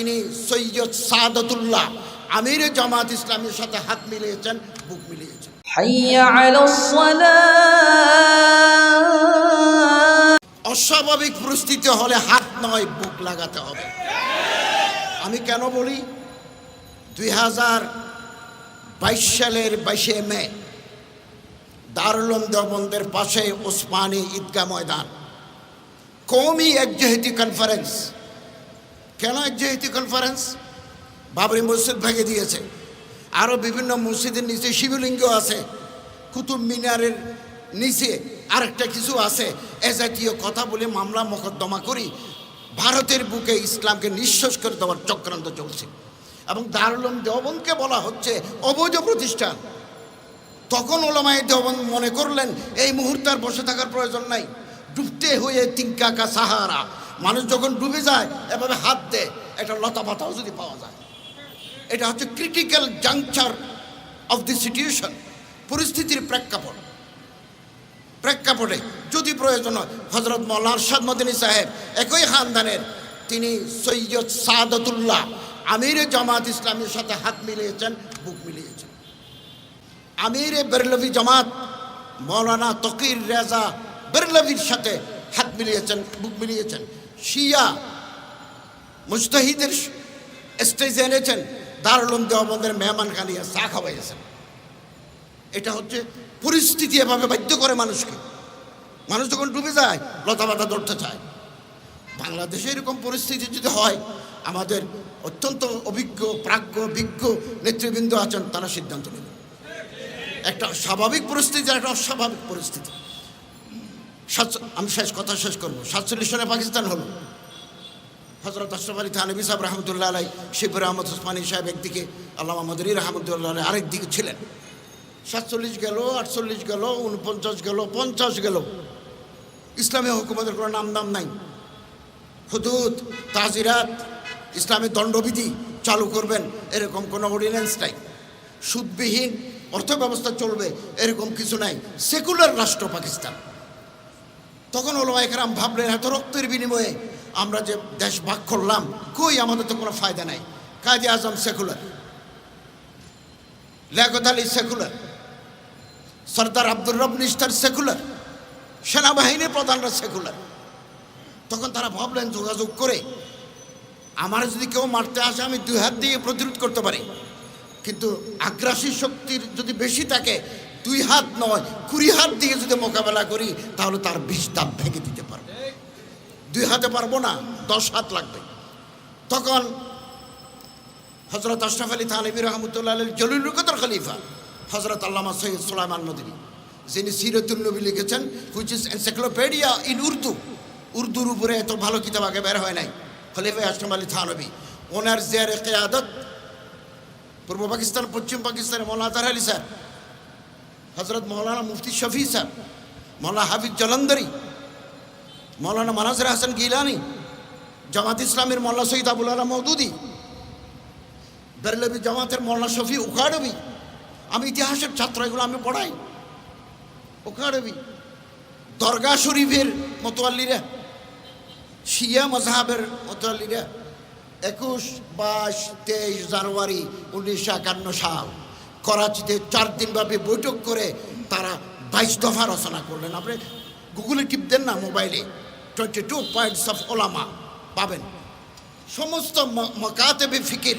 তিনি সৈয়দ সাদতুল্লাহ আমির জামাত ইসলামের সাথে হাত মিলিয়েছেন বুক মিলিয়েছেন। অস্বাভাবিক পরিস্থিতি হলে হাত নয় বুক লাগাতে হবে। আমি কেন বলি? দুই হাজার বাইশ সালের বাইশে মে দারুলম দেবন্দের পাশে ওসমানী ঈদগা ময়দান। কৌমি একজেহেতি কনফারেন্স কেন একজেহেতি কনফারেন্স বাবরি মসজিদ ভেঙে দিয়েছে। আরও বিভিন্ন মসজিদের নিচে শিবলিঙ্গ আছে। কুতুব মিনারের নিচে আরেকটা কিছু আছে। এ জাতীয় কথা বলে মামলা মোকদ্দমা করি। ভারতের বুকে ইসলামকে নিঃশ্বাস করে দেওয়ার চক্রান্ত চলছে। এবং দারুলম দেওবন্দকে বলা হচ্ছে অবৈধ প্রতিষ্ঠান। তখন ওলামায় দেওবন্দ মনে করলেন, এই মুহূর্তে আর বসে থাকার প্রয়োজন নাই। ডুবতে হয়ে তিনকাকা সাহারা। মানুষ যখন ডুবে যায়, এভাবে হাত দেয়, একটা লতা পাতাও যদি পাওয়া যায়। এটা হচ্ছে critical juncture of the situation পরিস্থিতির প্রেক্ষাপট। প্রেক্ষাপটে যদি প্রয়োজন হয় হজরত আরশাদ মদিনী সাহেব, একই খানদানের, তিনি সৈয়দ সাদতুল্লাহ আমির জামাত ইসলামের সাথে হাত মিলিয়েছেন, বুক মিলিয়েছেন। আমির বেরলভি জামাত মৌলানা তকির রেজা বেরলভির সাথে হাত মিলিয়েছেন, বুক মিলিয়েছেন। শিয়া মুস্তাহিদের স্টেজে এনেছেন দারুলম দেওয়াবন্দের মেহমান খানিয়া চা খাওয়াইয়েছেন এটা হচ্ছে পরিস্থিতি এভাবে বাধ্য করে মানুষকে। মানুষ যখন ডুবে যায় লতা পাতা ধরতে চায়। বাংলাদেশে এরকম পরিস্থিতি যদি হয়, আমাদের অত্যন্ত অভিজ্ঞ, প্রাজ্ঞ, বিজ্ঞ নেতৃবৃন্দ আছেন, তারা সিদ্ধান্ত নেবেন। একটা স্বাভাবিক পরিস্থিতি একটা অস্বাভাবিক পরিস্থিতি। আমি শেষ কথা শেষ করব। সাতচল্লিশ সালে পাকিস্তান হলো। হজরত আশরফ আলী থানবী সাহেব রহমতুল্লাহ আলাই শিবুর আহমদ ওসমানী সাহেব একদিকে, আল্লামা মদরি রহমতুল্লাহ আলাই আরেক দিকে ছিলেন। সাতচল্লিশ গেল, আটচল্লিশ গেল উনপঞ্চাশ গেল, পঞ্চাশ গেল। ইসলামী হুকুমতের কোনো নাম দাম নাই। হুদুদ, তাজিরাত, ইসলামী দণ্ডবিধি চালু করবেন, এরকম কোনো অর্ডিন্যান্স নাই। সুদবিহীন অর্থ ব্যবস্থা চলবে, এরকম কিছু নাই। সেকুলার রাষ্ট্র পাকিস্তান। তখন হলো একরাম ভাবলেন, এত রক্তের বিনিময়ে আমরা যে দেশ ভাগ করলাম, কই আমাদের তো কোনো ফায়দা নাই? Kazi Azam secular Liaquat Ali secular, Sardar Abdur Rab Nishtar secular সেনাবাহিনীর প্রধানরা সেকুলার। তখন তারা ভাবলেন, যোগাযোগ করে আমার যদি কেউ মারতে আসে, আমি দুই হাত দিয়ে প্রতিরোধ করতে পারি। কিন্তু আগ্রাসী শক্তির যদি বেশি থাকে দুই হাত নয়, কুড়ি হাত দিয়ে যদি মোকাবেলা করি, তাহলে তার বিষ দাঁত ভেঙে দিতে পারব। দুই হাতে পারব না, দশ হাত লাগবে। তখন হজরত আশরাফ আলী থানবী রহমতুল্লাহ জলিলুকতর খলিফা হজরত আল্লামা সৈয়দ সুলাইমান নদী, যিনি সিরতুল নবী লিখেছেন which is encyclopedia in Urdu. উর্দুর উপরে এত ভালো কিতাব আগে বের হয় নাই। খলিফা আশরাফ আলী থানবী ওনার জেয়ারে কেয়াদত, পূর্ব পাকিস্তান, পশ্চিম পাকিস্তানের মৌলানা আজহার আলী স্যার হজরত মৌলানা মুফতি শফি স্যার মৌলানা হাফিজ জলন্দরি, মৌলানা মানাজর হাসান গিলানি, জামাত ইসলামের মোল্লা সঈদ আবুল আলা মৌদুদি বেরলবি জামাতের মোল্লা শফি উখাড়বি আমি ইতিহাসের ছাত্র, এগুলো আমি পড়াই। উখাড়বি দরগা শরীফের মতোয়াল্লিরা, শিয়া মজাহাবের মতোয়াল্লিরা, একুশ বাইশ তেইশ জানুয়ারি উনিশশো একান্ন সাল। করাচিতে চার দিনব্যাপী বৈঠক করে তারা বাইশ দফা রচনা করলেন। আপনি গুগলে টিপ দেন না মোবাইলে। টোয়েন্টি টু পয়েন্টস অফ ওলামা পাবেন। সমস্ত মকাতেবে ফিকির,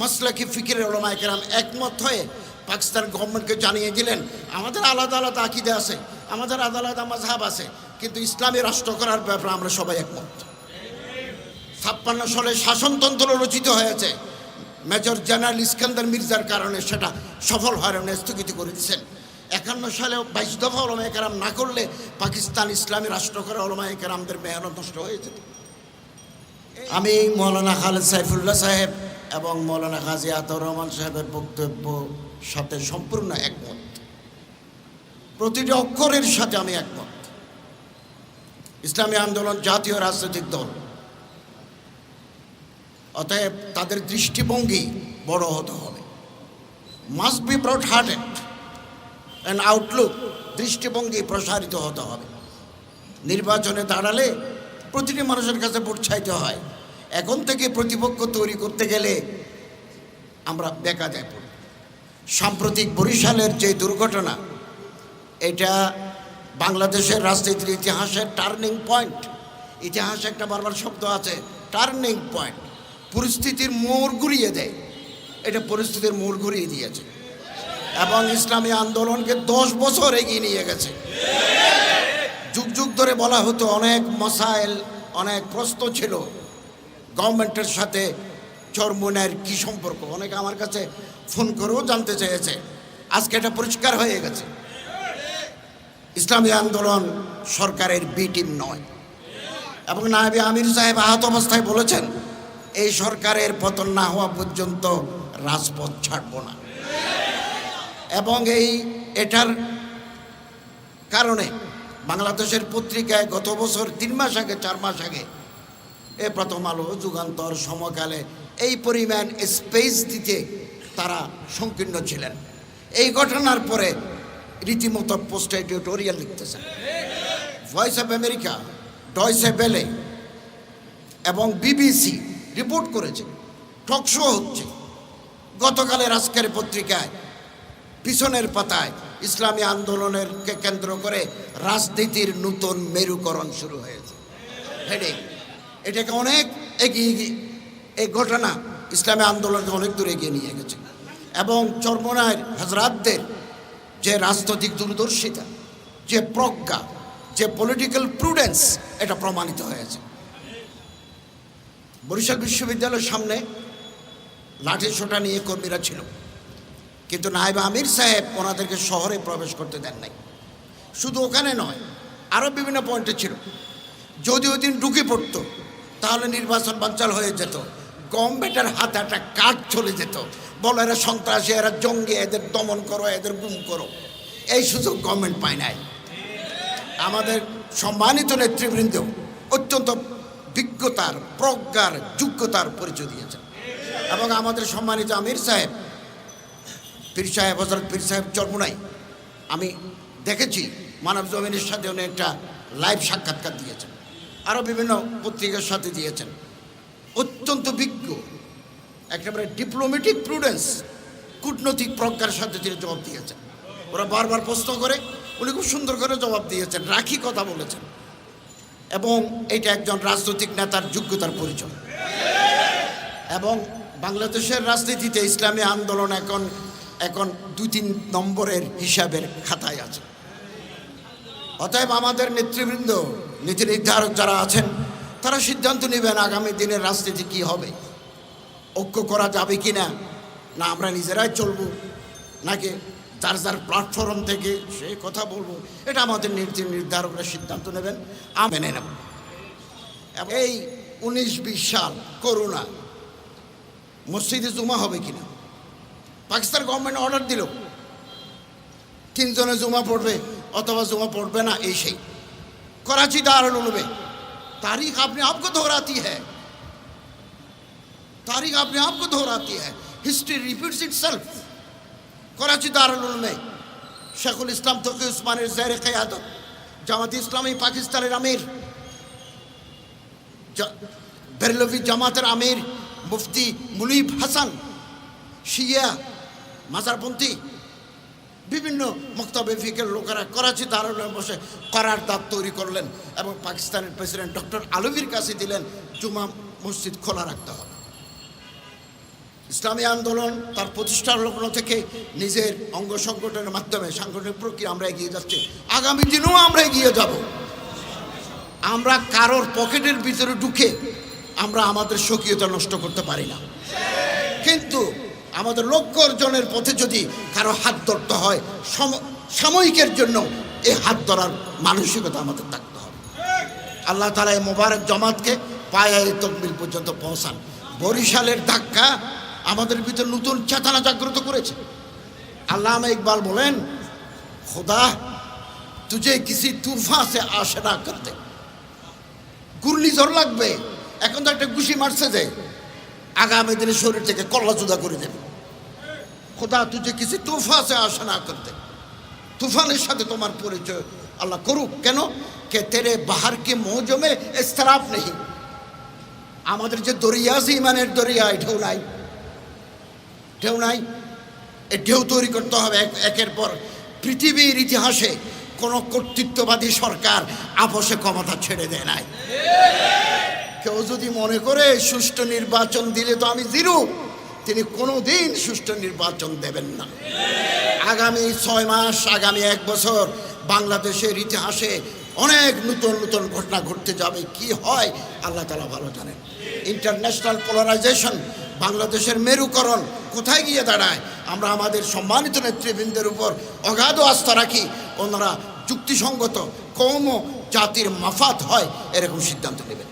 মসলাকি ফিকিরের ওলামায় কেরাম একমত হয়ে পাকিস্তান গভর্নমেন্টকে জানিয়ে দিলেন, আমাদের আলাদা আলাদা আকিদে আছে, আমাদের আলাদা আলাদা মাঝহাব আছে, কিন্তু ইসলামী রাষ্ট্র করার ব্যাপারে আমরা সবাই একমত। ছাপ্পান্ন সালে শাসনতন্ত্র রচিত হয়েছে। মেজর জেনারেল ইস্কান্দার মির্জার কারণে সেটা সফল না স্থগিত করে দিচ্ছেন একান্ন সালে বাইশ দফা ওলমায় কেরাম না করলে পাকিস্তান ইসলামী রাষ্ট্র করে ওলমায় কেরামদের মেহনত নষ্ট হয়ে যেত। আমি মৌলানা খালেদ সাইফুল্লাহ সাহেব এবং মৌলানা গাজী আতর রহমান সাহেবের বক্তব্য সাথে সম্পূর্ণ একমত। প্রতিটি অক্ষরের সাথে আমি একমত। ইসলামী আন্দোলন জাতীয় রাজনৈতিক দল। অতএব তাদের দৃষ্টিভঙ্গি বড় হতে হবে। Must be broad hearted and outlook দৃষ্টিভঙ্গি প্রসারিত হতে হবে। নির্বাচনে দাঁড়ালে প্রতিটি মানুষের কাছে ভোট হয়। এখন থেকে প্রতিপক্ষ তৈরি করতে গেলে আমরা বেকা যায় পড়ব। সাম্প্রতিক বরিশালের যে দুর্ঘটনা, এটা বাংলাদেশের রাজনীতির ইতিহাসের টার্নিং পয়েন্ট ইতিহাসে একটা বারবার শব্দ আছে টার্নিং পয়েন্ট পরিস্থিতির মোড় ঘুরিয়ে দেয়। এটা পরিস্থিতির মোড় ঘুরিয়ে দিয়েছে। এবং ইসলামী আন্দোলনকে দশ বছর এগিয়ে নিয়ে গেছে। যুগ যুগ ধরে বলা হতো, অনেক মসাইল, অনেক প্রশ্ন ছিল। গভর্নমেন্টের সাথে চরমুনের কি সম্পর্ক? অনেকে আমার কাছে ফোন করেও জানতে চেয়েছে। আজকে এটা পরিষ্কার হয়ে গেছে। ইসলামী আন্দোলন সরকারের বি টিম নয়। এবং নায়বে আমির সাহেব আহত অবস্থায় বলেছেন এই সরকারের পতন না হওয়া পর্যন্ত রাজপথ ছাড়ব না। এবং এই, এটার কারণে বাংলাদেশের পত্রিকায় গত বছর তিন মাস আগে, চার মাস আগে এ প্রথম আলো যুগান্তর সমকালে এই পরিমাণ স্পেস দিতে তারা সংকীর্ণ ছিলেন। এই ঘটনার পরে রীতিমতো post editorial লিখতেছেন voice of America Deutsche Welle এবং বিবিসি রিপোর্ট করেছে টকশো হচ্ছে। গতকালের আজকের পত্রিকায়, পিছনের পাতায় ইসলামী আন্দোলনেরকে কেন্দ্র করে রাজনীতির নতুন মেরুকরণ শুরু হয়েছে। হেডিং এটাকে অনেক এগিয়ে গিয়ে, এই ঘটনা ইসলামী আন্দোলনকে অনেক দূর এগিয়ে নিয়ে গেছে। এবং চর্মনায়ের হাজরাতদের যে রাজনৈতিক দূরদর্শিতা, যে প্রজ্ঞা, যে পলিটিক্যাল প্রুডেন্স এটা প্রমাণিত হয়েছে। বরিশাল বিশ্ববিদ্যালয়ের সামনে লাঠি সোটা নিয়ে কর্মীরা ছিল। কিন্তু নায়েব আমির সাহেব ওনাদেরকে শহরে প্রবেশ করতে দেন নাই। শুধু ওখানে নয় আরও বিভিন্ন পয়েন্টে ছিল। যদি ওই দিন ঢুকে পড়তো, তাহলে নির্বাচন বাঞ্চাল হয়ে যেত। গভর্নমেন্টের হাতে একটা কাঠ চলে যেত। বলো, এরা সন্ত্রাসী, এরা জঙ্গি, এদের দমন করো, এদের গুম করো। এই সুযোগ গভর্নমেন্ট পায় নাই। আমাদের সম্মানিত নেতৃবৃন্দ, অত্যন্ত বিজ্ঞতার প্রজ্ঞার, যোগ্যতার পরিচয় দিয়েছেন। এবং আমাদের সম্মানিত আমির সাহেব, পীর সাহেব হজরত পীর সাহেব চর্মনাই আমি দেখেছি মানব জমিনের সাথে উনি একটা লাইভ সাক্ষাৎকার দিয়েছেন। আরও বিভিন্ন পত্রিকার সাথে দিয়েছেন। অত্যন্ত বিজ্ঞ, একেবারে ডিপ্লোমেটিক প্রুডেন্স কূটনৈতিক প্রজ্ঞার সাথে তিনি জবাব দিয়েছেন। ওরা বারবার প্রশ্ন করে, উনি খুব সুন্দর করে জবাব দিয়েছেন, রাখি কথা বলেছেন। এবং এটা একজন রাজনৈতিক নেতার যোগ্যতার পরিচয়। এবং বাংলাদেশের রাজনীতিতে ইসলামী আন্দোলন এখন এখন দুই তিন নম্বরের হিসাবের খাতায় আছে। অতএব আমাদের নেতৃবৃন্দ, নীতি নির্ধারক যারা আছেন, তারা সিদ্ধান্ত নেবেন আগামী দিনের রাজনীতি কি হবে। ঐক্য করা যাবে কি না না আমরা নিজেরাই চলবো, নাকি যার যার প্ল্যাটফর্ম থেকে সে কথা বলবো এটা আমাদের নীতি নির্ধারকরা সিদ্ধান্ত নেবেন আমি মেনে নেব এবং এই উনিশ বিশ সাল করোনা মসজিদে জমা হবে কিনা পাকিস্তান গভর্নমেন্ট অর্ডার দিল তিনজনে জমা পড়বে অথবা জমা পড়বে না এই সেই कराची दारुल उलूम में तारीख अपने आप को दोहराती है तारीख अपने आप को दोहराती है history repeats it self Karachi দারুল উলুমে শেখুল ইসলাম তকি উসমানের জেরে কেয়াদত। জামাত ইসলামী পাকিস্তানের আমির। বেরলভি জামাতের আমির মুফতি মুনিব হাসান, শিয়া, মাজারপন্থী, বিভিন্ন মক্তবে ফিকের লোকেরা করাচি দারুলে বসে করার দাব তৈরি করলেন এবং পাকিস্তানের প্রেসিডেন্ট ডক্টর আলমীর কাছে দিলেন, জুমা মসজিদ খোলা রাখতে হবে। ইসলামী আন্দোলন তার প্রতিষ্ঠার লগ্ন থেকে নিজের অঙ্গ সংগঠনের মাধ্যমে সাংগঠনিক প্রক্রিয়া আমরা এগিয়ে যাচ্ছি। আগামী দিনেও আমরা এগিয়ে যাব। আমরা কারোর পকেটের ভিতরে ঢুকে আমরা আমাদের স্বকীয়তা নষ্ট করতে পারি না। কিন্তু আমাদের লক্ষ্য অর্জনের পথে যদি কারও হাত ধরতে হয়, সম- সাময়িকের জন্য এই হাত ধরার মানসিকতা আমাদের থাকতে হবে। আল্লাহ তালা এই মোবারক জমাতকে পায়ে তকমিল পর্যন্ত পৌঁছান। বরিশালের ধাক্কা আমাদের ভিতরে নতুন চেতনা জাগ্রত করেছে। আল্লাহ ইকবাল বলেন, খোদা তুজে কিসি তুফা সে না করতে। গুরলি জ্বর লাগবে, এখন তো একটা গুষি মারছে যে, আগামী দিনে শরীর থেকে কল্লা জুদা করে দেবে। খোদা তুজে কিসি তুফা সে না করতে। তুফানের সাথে তোমার পরিচয় আল্লাহ করুক। কেন? কে তেরে বাহার কে মৌজমে ইস্তরাফ নেই। আমাদের যে দরিয়া আছে, ইমানের দরিয়া এটাও নাই। ঢেউ নাই। এই ঢেউ তৈরি করতে হবে একের পর। পৃথিবীর ইতিহাসে কোনো কর্তৃত্ববাদী সরকার আপোষে ক্ষমতা ছেড়ে দেয় নাই। কেউ যদি মনে করে সুষ্ঠু নির্বাচন দিলে তো আমি জিরো। তিনি কোনো দিন সুষ্ঠু নির্বাচন দেবেন না। আগামী ছয় মাস, আগামী এক বছর বাংলাদেশের ইতিহাসে অনেক নতুন নতুন ঘটনা ঘটতে যাবে। কি হয়? আল্লাহ তালা ভালো জানেন। ইন্টারন্যাশনাল পোলারাইজেশন বাংলাদেশের মেরুকরণ কোথায় গিয়ে দাঁড়ায়? আমরা আমাদের সম্মানিত নেতৃবৃন্দের উপর অগাধ আস্থা রাখি। ওনারা যুক্তিসঙ্গত কৌম জাতির মাফাত হয়, এরকম সিদ্ধান্ত নেবেন।